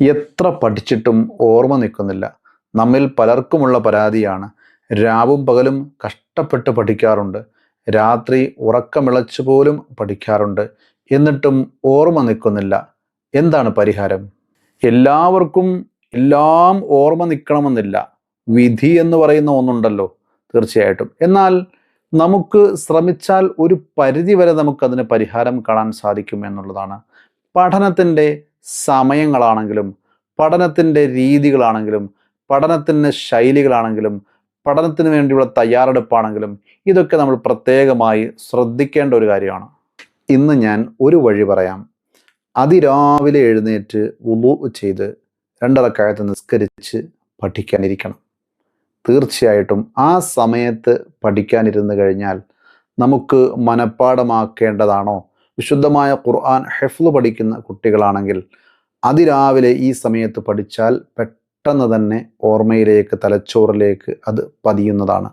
എത്ര പഠിച്ചിട്ടും ഓർമ്മ നിൽക്കുന്നില്ല. നമ്മിൽ പലർക്കുമുള്ള പരാതിയാണ്. രാവും പകലും കഷ്ടപ്പെട്ട് പഠിക്കാറുണ്ട്. രാത്രി ഉറക്കമിളച്ചു പോലും പഠിക്കാറുണ്ട്. എന്നിട്ടും ഓർമ്മ നിൽക്കുന്നില്ല. എന്താണ് പരിഹാരം? എല്ലാവർക്കും എല്ലാം ഓർമ്മ നിൽക്കണമെന്നില്ല. വിധി എന്ന് പറയുന്ന ഒന്നുണ്ടല്ലോ തീർച്ചയായിട്ടും. എന്നാൽ നമുക്ക് ശ്രമിച്ചാൽ ഒരു പരിധി വരെ നമുക്കതിന് പരിഹാരം കാണാൻ സാധിക്കും എന്നുള്ളതാണ്. പഠനത്തിന്റെ സമയങ്ങളാണെങ്കിലും പഠനത്തിന്റെ രീതികളാണെങ്കിലും പഠനത്തിന്റെ ശൈലികളാണെങ്കിലും പഠനത്തിന് വേണ്ടിയുള്ള തയ്യാറെടുപ്പാണെങ്കിലും ഇതൊക്കെ നമ്മൾ പ്രത്യേകമായി ശ്രദ്ധിക്കേണ്ട ഒരു കാര്യമാണ്. ഇന്ന് ഞാൻ ഒരു വഴി പറയാം. അതിരാവിലെ എഴുന്നേറ്റ് ഉളു ചെയ്ത് രണ്ടറക്കായത്ത് നിസ്കരിച്ച് പഠിക്കാനിരിക്കണം. തീർച്ചയായിട്ടും ആ സമയത്ത് പഠിക്കാനിരുന്ന് കഴിഞ്ഞാൽ നമുക്ക് മനഃപ്പാടമാക്കേണ്ടതാണോ വിശുദ്ധമായ ഖുർആൻ ഹെഫ്ല് പഠിക്കുന്ന കുട്ടികളാണെങ്കിൽ അതിരാവിലെ ഈ സമയത്ത് പഠിച്ചാൽ പെട്ടെന്ന് തന്നെ ഓർമ്മയിലേക്ക് തലച്ചോറിലേക്ക് അത് പതിയുന്നതാണ്.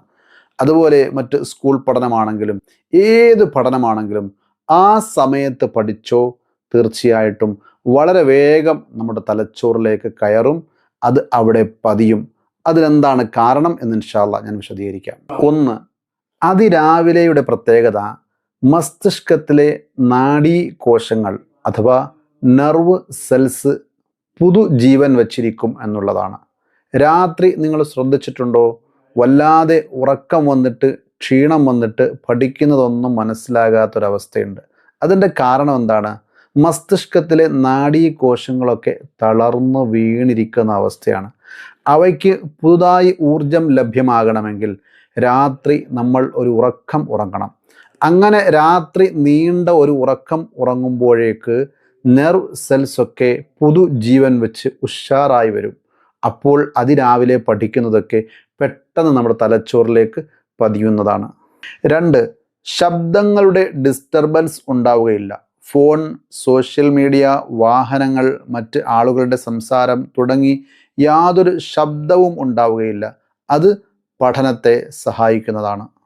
അതുപോലെ മറ്റ് സ്കൂൾ പഠനമാണെങ്കിലും ഏത് പഠനമാണെങ്കിലും ആ സമയത്ത് പഠിച്ചോ തീർച്ചയായിട്ടും വളരെ വേഗം നമ്മുടെ തലച്ചോറിലേക്ക് കയറും അത് അവിടെ പതിയും. അതിലെന്താണ് കാരണം എന്ന് ഇൻഷാല്ല ഞാൻ വിശദീകരിക്കാം. ഒന്ന് അതിരാവിലെയുടെ പ്രത്യേകത മസ്തിഷ്കത്തിലെ നാഡീ കോശങ്ങൾ അഥവാ നെർവ് സെൽസ് പുതു ജീവൻ വച്ചിരിക്കും എന്നുള്ളതാണ്. രാത്രി നിങ്ങൾ ശ്രദ്ധിച്ചിട്ടുണ്ടോ? വല്ലാതെ ഉറക്കം വന്നിട്ട് ക്ഷീണം വന്നിട്ട് പഠിക്കുന്നതൊന്നും മനസ്സിലാകാത്തൊരവസ്ഥയുണ്ട്. അതിന്റെ കാരണം എന്താണ്? മസ്തിഷ്കത്തിലെ നാഡീ കോശങ്ങളൊക്കെ തളർന്നു വീണിരിക്കുന്ന അവസ്ഥയാണ്. അവയ്ക്ക് പുതുതായി ഊർജം ലഭ്യമാകണമെങ്കിൽ രാത്രി നമ്മൾ ഒരു ഉറക്കം ഉറങ്ങണം. അങ്ങനെ രാത്രി നീണ്ട ഒരു ഉറക്കം ഉറങ്ങുമ്പോഴേക്ക് നെർവ് സെൽസൊക്കെ പുതുജീവൻ വെച്ച് ഉഷാറായി വരും. അപ്പോൾ അതിരാവിലെ പഠിക്കുന്നതൊക്കെ പെട്ടെന്ന് നമ്മുടെ തലച്ചോറിലേക്ക് പതിയുന്നതാണ്. രണ്ട് ശബ്ദങ്ങളുടെ ഡിസ്റ്റർബൻസ് ഉണ്ടാവുകയില്ല. ഫോൺ സോഷ്യൽ മീഡിയ വാഹനങ്ങൾ മറ്റ് ആളുകളുടെ സംസാരം തുടങ്ങി യാതൊരു ശബ്ദവും ഉണ്ടാവുകയില്ല. അത് പഠനത്തെ സഹായിക്കുന്നതാണ്.